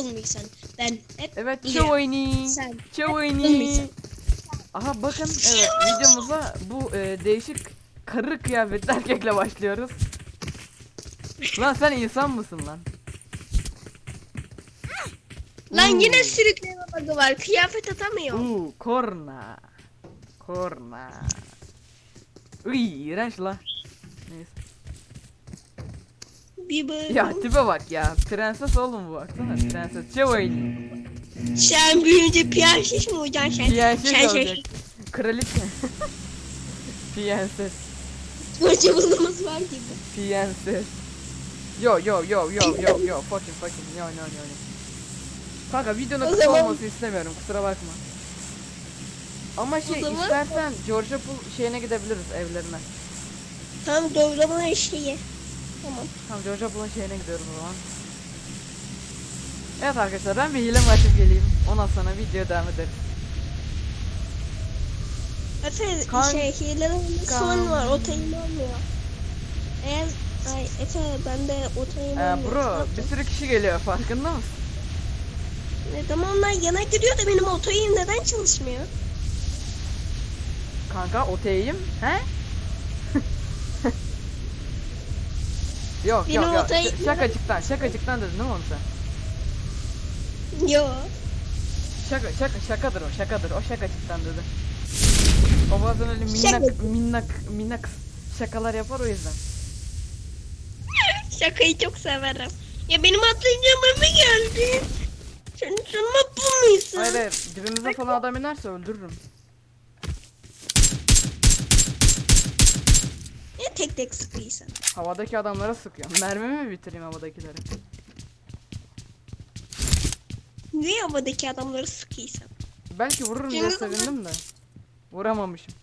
akıllıysan. Ben hep Evet biliyorum. Sen Çavayni. akıllısın. Aha bakın evet videomuza bu e, değişik karı kıyafetli erkekle başlıyoruz. Lan sen insan mısın lan? Lan Hmm. yine sürükleme bug'ı var. Kıyafet atamıyorum. Uuu korna. Korna. Uy iğrenç la. Bir bug. Ya tipe bak ya. Prenses oğlum bu baksana. Prenses. Çavayni. Sen büyüyünce piyanşiş mi olacaksın sen? Prenses sen olacak. Kraliçe. Prenses. Koca bulumuz var gibi. Prenses. Yo yo yo yo yo yo fucking fucking yo no no no. Kanka videonun kısa zaman- olmasını istemiyorum kusura bakma. Ama şey zaman- istersen Georgia Pool şeyine gidebiliriz evlerine. Tam doğrulama şeyi. Tamam. Tamam Georgia Pool'un şeyine gidiyoruz o zaman. Evet arkadaşlar ben bir hile açıp geleyim. Ondan sonra video devam ederiz. Efe Kan- şey hilelerin kan- sorun var. O tayım olmuyor. Eğer ay Efe bende o tayım Ee, olmuyor. bro bir sürü kişi geliyor farkında mısın? Ne tamam onlar yana gidiyor da benim otoyum neden çalışmıyor? Kanka oteyim he? Yok Benim yok yok otayım- Ş- şakacıktan şakacıktan dedin değil mi onu sen? Yo. Şaka şaka şakadır o şakadır o şakacıktan dedi. O bazen öyle minnak Şaka. minnak minnak şakalar yapar o yüzden. Şakayı çok severim. Ya benim atlayacağıma mı geldi? Sen sana bu musun? Hayır hayır dibimize falan adam inerse öldürürüm. Ya tek tek sıkıysan. Havadaki adamlara sıkıyorum. Mermimi mi bitireyim havadakileri? Niye havadaki adamları sıkıysan? Belki vururum diye sevindim de. Vuramamışım.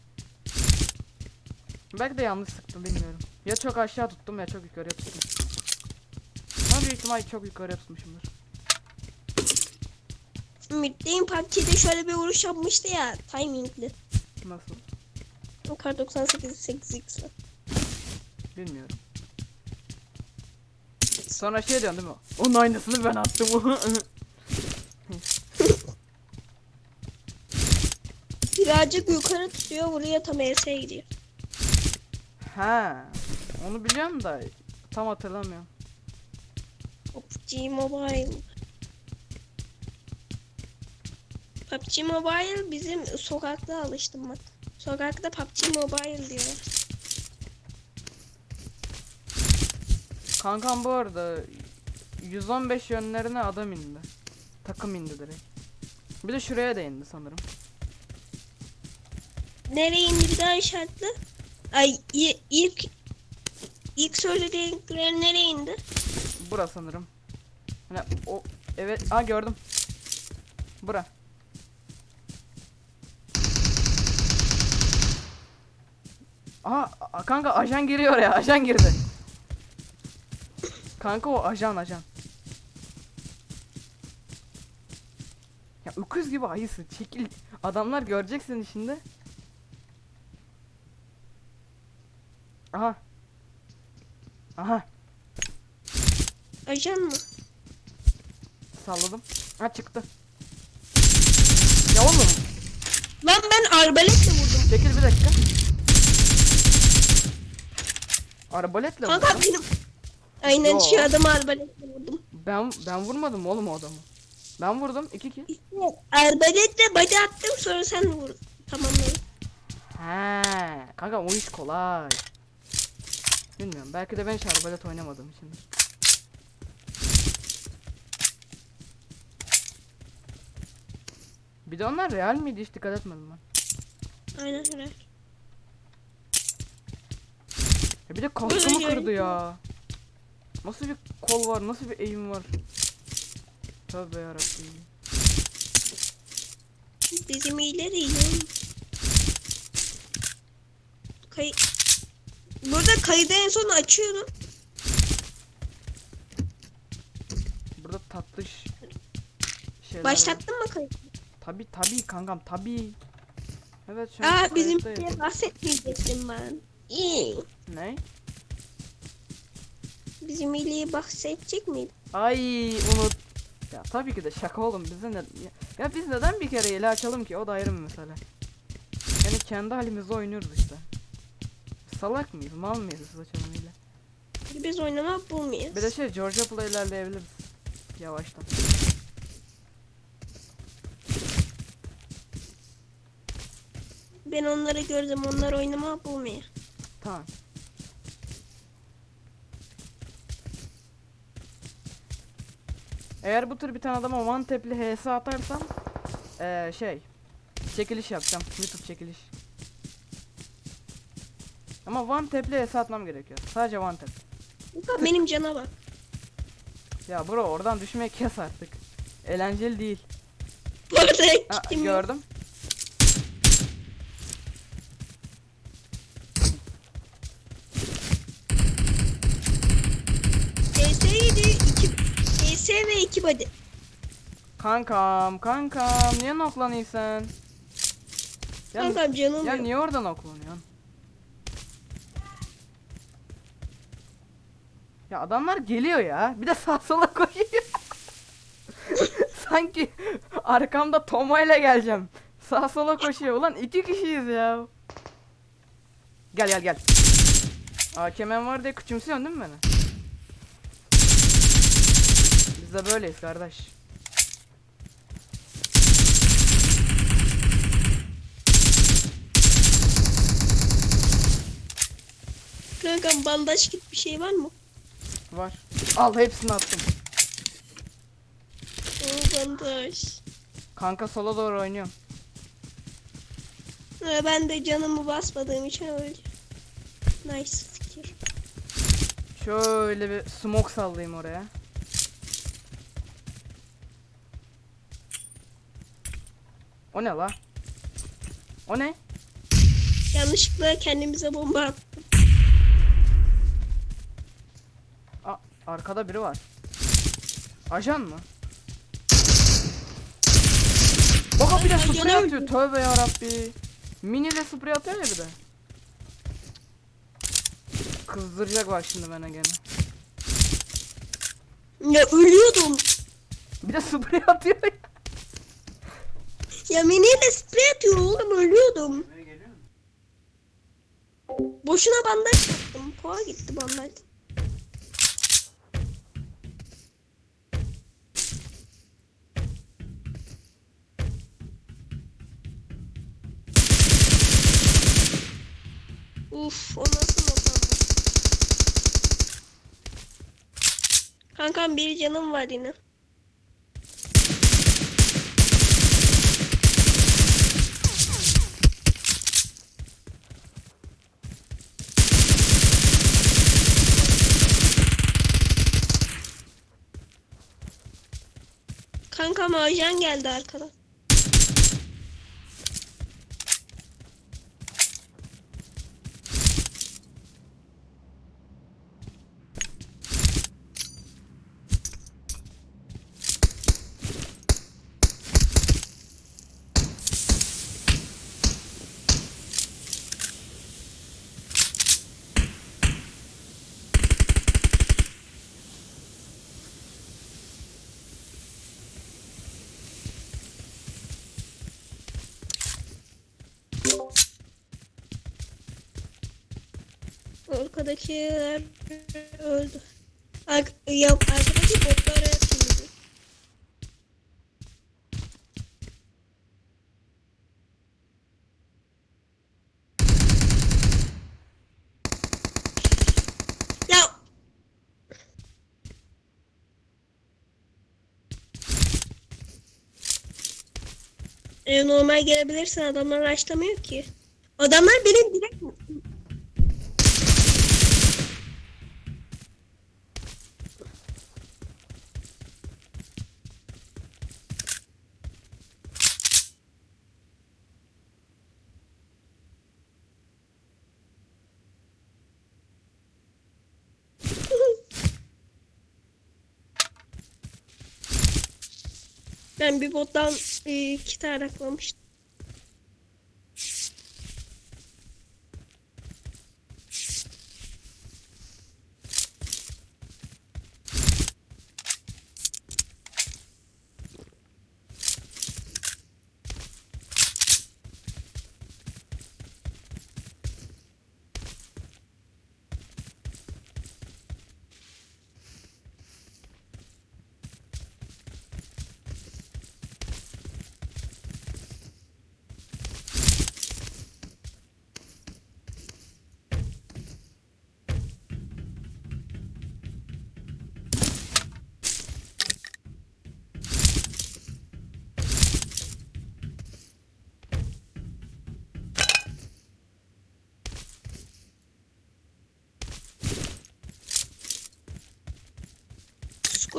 Belki de yanlış sıktım bilmiyorum. Ya çok aşağı tuttum ya çok yukarıya tuttum. Ama büyük ihtimal çok yukarıya tutmuşumdur. Ümit'teyim PUBG'de şöyle bir vuruş yapmıştı ya. Timingli. Nasıl? O kar 98 8x'le. Bilmiyorum. Sonra şey diyorsun değil mi? Onun aynısını ben attım. Birazcık yukarı tutuyor buraya tam ES'ye gidiyor. ha. Onu biliyorum da tam hatırlamıyorum. PUBG Mobile. PUBG Mobile bizim sokakta alıştım bak. Sokakta PUBG Mobile diyor. Kankam bu arada 115 yönlerine adam indi. Takım indi direkt. Bir de şuraya da indi sanırım. Nereye indi bir daha işaretle? Ay ilk ilk söyledikleri nereye indi? Bura sanırım. Hani o evet aa gördüm. Bura. Aha kanka ajan giriyor ya ajan girdi. Kanka o ajan ajan. Ya öküz gibi ayısı çekil. Adamlar göreceksin şimdi. Aha. Aha Ajan mı? salladım. Ha çıktı. Ya oğlum Lan ben arbaletle vurdum. çekil bir dakika. Arbaletle? Kanka benim. Aynen Yo. şu adamı arbaletle vurdum. Ben ben vurmadım oğlum o adamı. Ben vurdum iki kill. İşte arbaletle body attım sonra sen vurdun. Tamamladım. He, kanka o iş kolay. Bilmiyorum belki de ben hiç arbalet oynamadım şimdi. Bir de onlar real miydi hiç dikkat etmedim ben. Aynen öyle. Ya bir de kaskımı kırdı ya. Nasıl bir kol var nasıl bir eğim var. Tövbe yarabbim. Bizim iyileri iyi. Kay Burada kaydı en son açıyordum. Burada tatlış şeyler var. Başlattın mı kaydı? Tabi tabi kankam tabi. Evet şu an Aa bizim bahsetmeyecektim ben. İyi. Ne? Bizim iyiliği bahsedecek miydim? Ay unut. Ya tabii ki de şaka oğlum bize ne ya, ya biz neden bir kere ile açalım ki o da ayrı bir mesele. Yani kendi halimizde oynuyoruz işte. Salak mıyız mal mıyız biz açalım ile. Biz oynamak bulmayız. Bir de şey George Apple'a ilerleyebiliriz. Yavaştan. Ben onları gördüm. Onlar oynamak bulmuyor. Tamam. Eğer bu tür bir tane adama one tap'li HS atarsam eee şey çekiliş yapacağım. YouTube çekiliş. Ama one tap'li HS atmam gerekiyor. Sadece one tap. Benim cana bak. Ya bro oradan düşmeyi kes artık. Eğlenceli değil. Bu arada Ha, gittim. gördüm. DS7 2 DS ve 2 body. Kankam kankam niye noklanıyorsun? Ya, Kankam canım ya yok. niye oradan oklanıyorsun? Ya adamlar geliyor ya. Bir de sağ sola koşuyor. Sanki arkamda Tomo ile geleceğim. Sağ sola koşuyor. Ulan iki kişiyiz ya. Gel gel gel. AKM'm var diye küçümsüyorsun değil mi beni? Biz de böyleyiz kardeş. Kankam bandaj gibi bir şey var mı? Var. Al hepsini attım. Oo bandaj. Kanka sola doğru oynuyorum. Ha, ben de canımı basmadığım için öyle. Nice fikir. Şöyle bir smoke sallayayım oraya. O ne la? O ne? Yanlışlıkla kendimize bomba attım. Aa, arkada biri var. Ajan mı? Bak bir de sprey atıyor. Tövbe yarabbi. Mini ile sprey atıyor ya bir de. Kızdıracak bak şimdi bana gene. Ya ölüyordum. Bir de sprey atıyor ya. Ya miniyle sprey atıyor oğlum ölüyordum. Boşuna bandaj yaptım. Poğa gitti bandaj. Uf o nasıl nokta? Kankam bir canım var yine. Kankam ajan geldi arkadan. Arkadakiler öldü. Ar ya arkadaki botlara şimdi. Ya E, normal gelebilirsin adamlar açlamıyor ki. Adamlar benim direkt Ben bir bottan e, iki tane aklamıştım.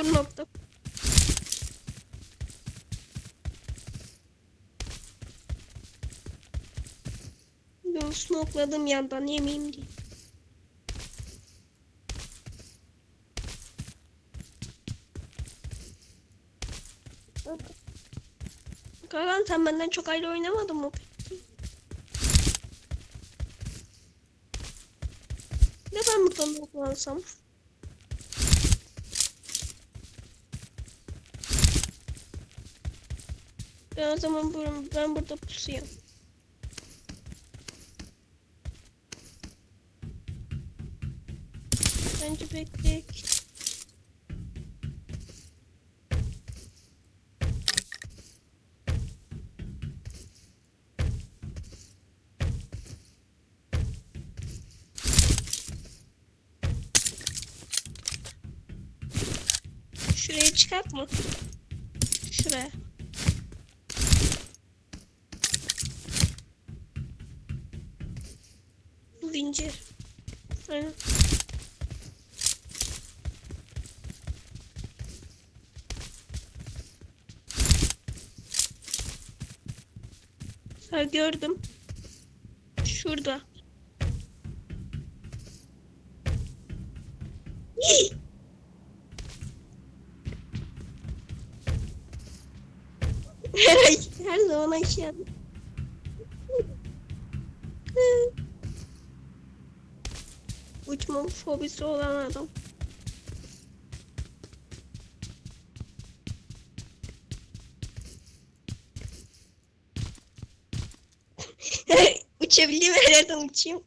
Nokta. Ben smokladım yandan yemeyeyim diye. Karan sen benden çok ayrı oynamadın mı? Ne ben buradan toplansam? Ben o zaman bur- ben burada pusuyum. Bence bekleyek. Şuraya çıkart mı? Şuraya. Zincir. Aynen. Ha gördüm. Şurada. Her, her zaman aşağıda. Uçma fobisi olan adam. Uçabildiğim her yerden uçayım.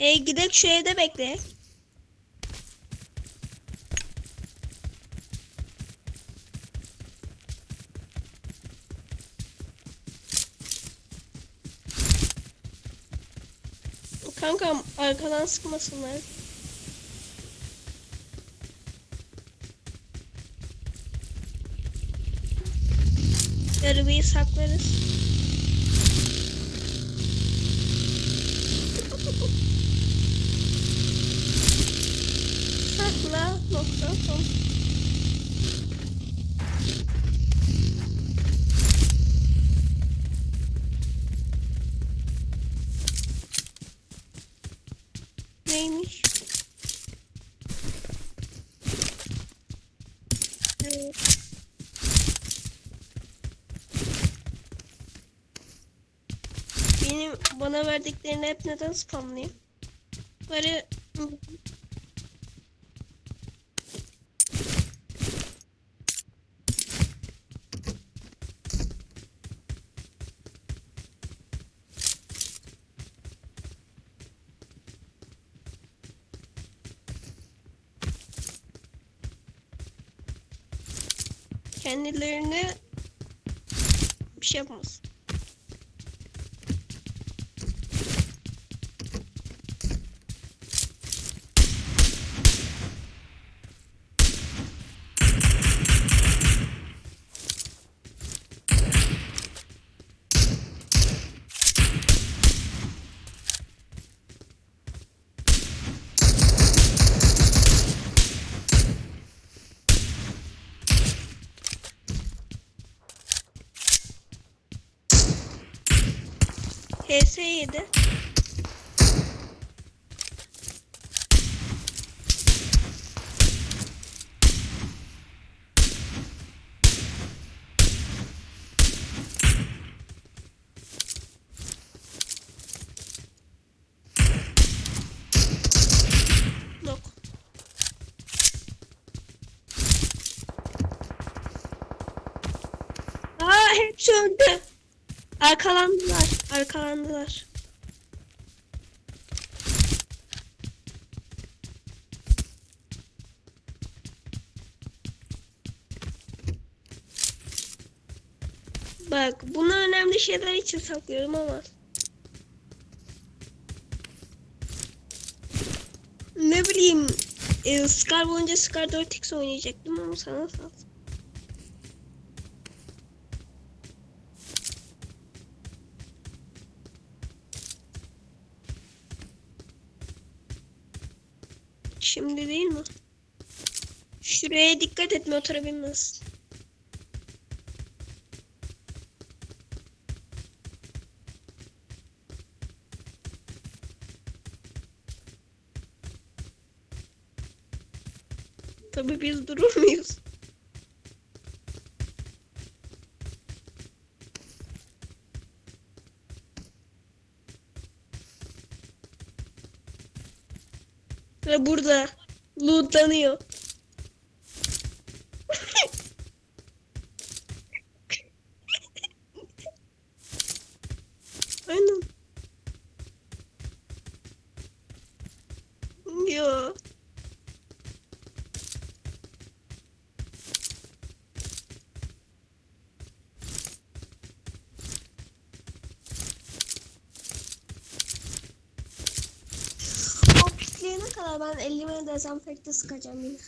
E gidek şu evde bekle. Kankam arkadan sıkmasınlar. Arabayı saklarız. Sakla nokta son. Neymiş? Benim bana verdiklerini hep neden spamlayayım? Bari bir şey yapmaz. HS7 Yok. Öldü. Arkalandılar. Arkalandılar. Bak bunu önemli şeyler için saklıyorum ama. Ne bileyim e, Scar boyunca Scar 4X oynayacaktım ama sana sal. Şuraya dikkat et motora. Tabii biz durur muyuz? Ve burada lootlanıyor. Aynen. Yo. O pisleyene kadar ben elime dezenfekte sıkacağım yine.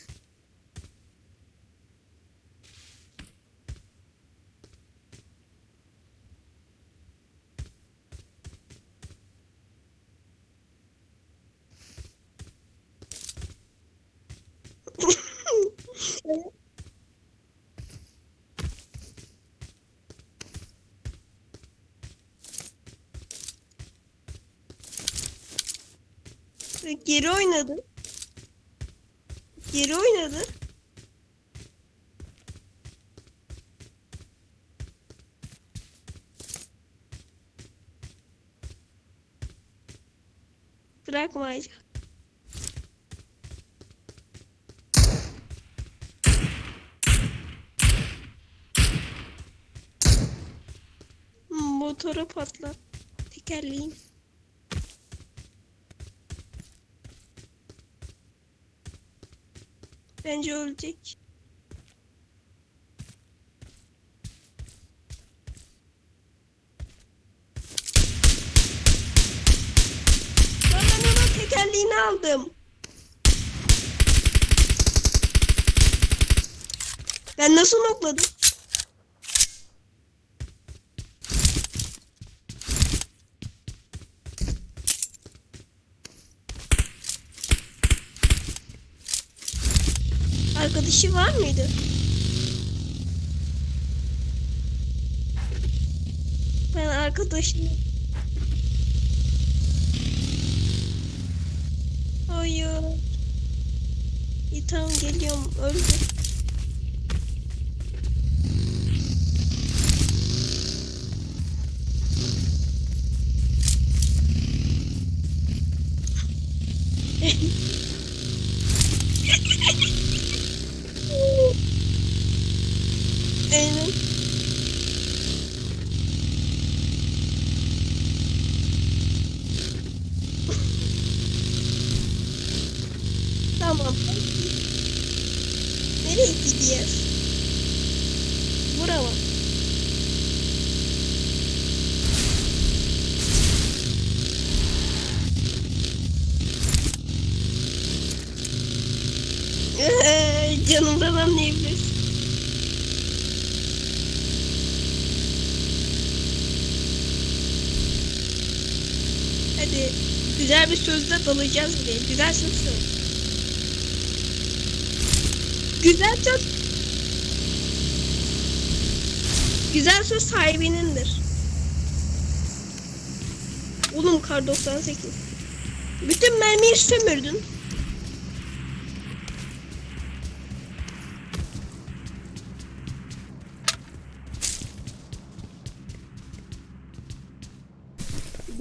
Geri oynadı. Geri oynadı. Bırakmayacak. Motora patlat. Tekerleğin. Bence ölecek. Ben onun tekerleğini aldım. Ben nasıl nokladım? Arkadaşı var mıydı? Ben arkadaşım. Hayır. İyi tamam geliyorum. Öldü. Hadi güzel bir sözle dalacağız buraya. Güzel söz. Güzel söz. Güzel söz sahibinindir. Oğlum kar 98. Bütün mermiyi sömürdün.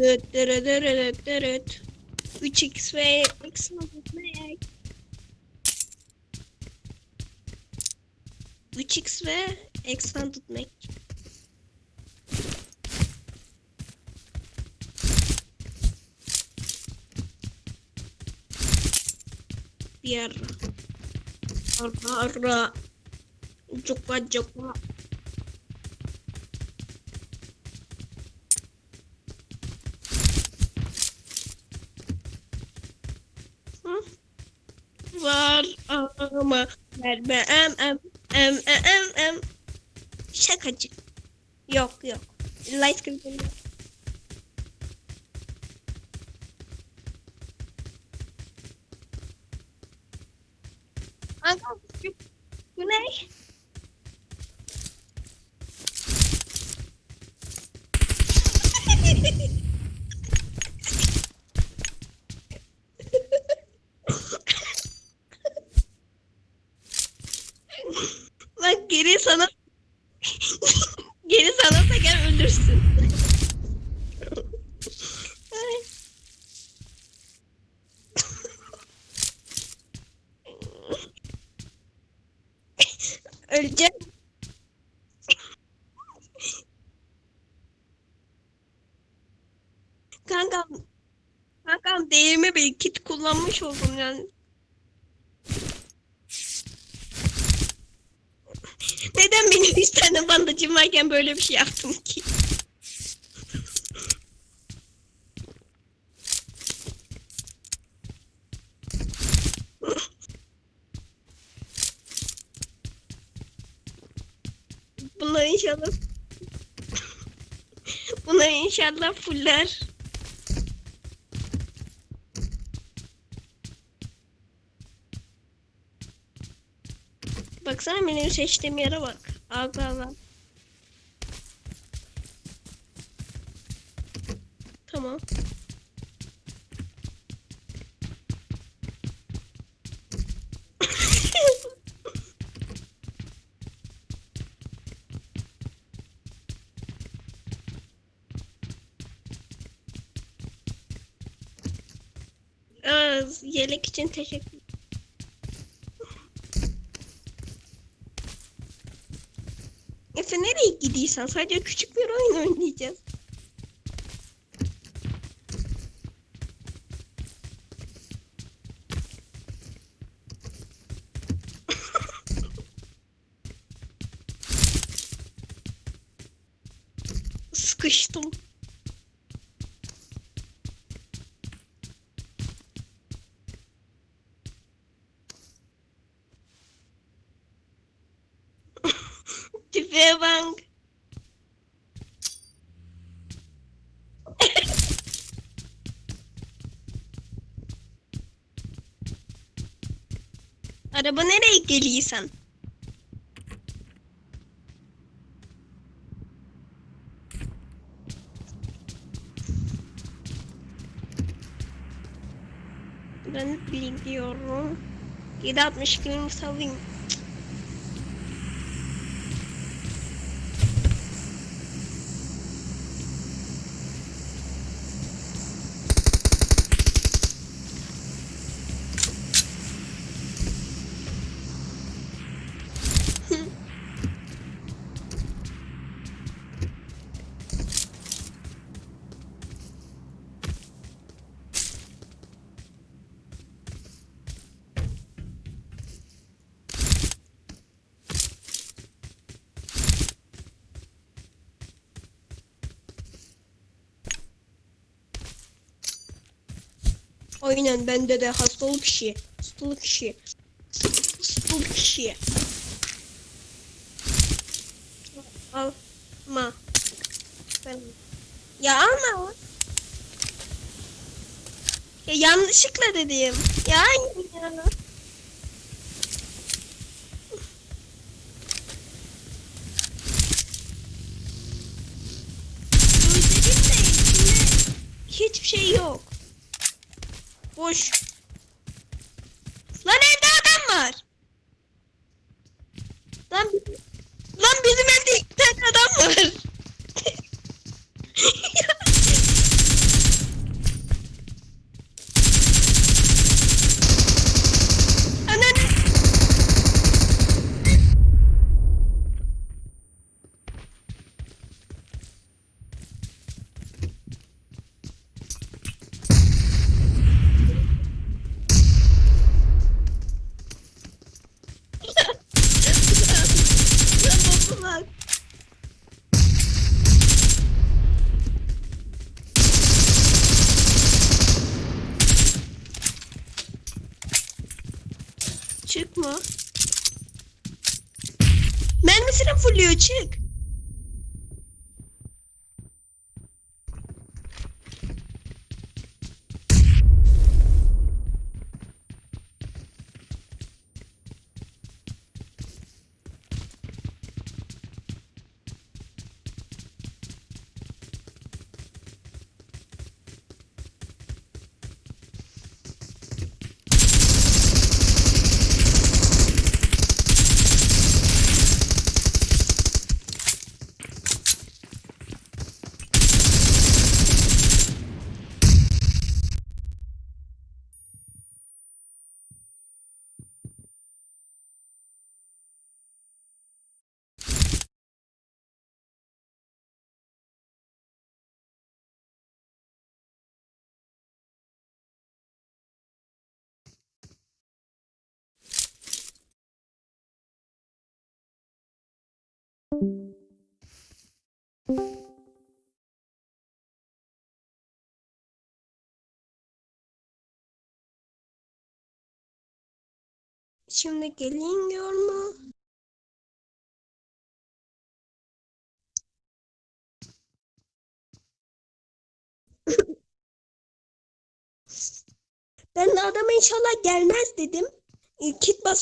Dırıt. 3x ve x ne? 3x ve eksen tutmak. Bir ara. Ara ara. Cukka verme em em em em em. Şakacı. Yok yok. Light screen Bak geri sana geri sana teker ölürsün. Ay. Öleceğim. Kankam, kankam değirme bir kit kullanmış oldum yani. Neden tane bandajım varken böyle bir şey yaptım ki? Bunlar inşallah Bunlar inşallah fuller. Baksana benim seçtiğim yere bak. Aga aga. Tamam. Aa, yelek için teşekkür Gidiyorsan sadece küçük bir oyun oynayacağız. Sıkıştım. Tipe bak. Geliyorsan? Ben biliyorum. 7.62 salayım. Aynen bende de hastalık işi. Hastalık işi. Hastalık işi. Alma. Ya alma. Ya yanlışlıkla dedim. Ya ya. Hiçbir şey yok. Boş. fırlıyor cheek. Şimdi geliyor mu? ben de adama inşallah gelmez dedim. Kit basıyor.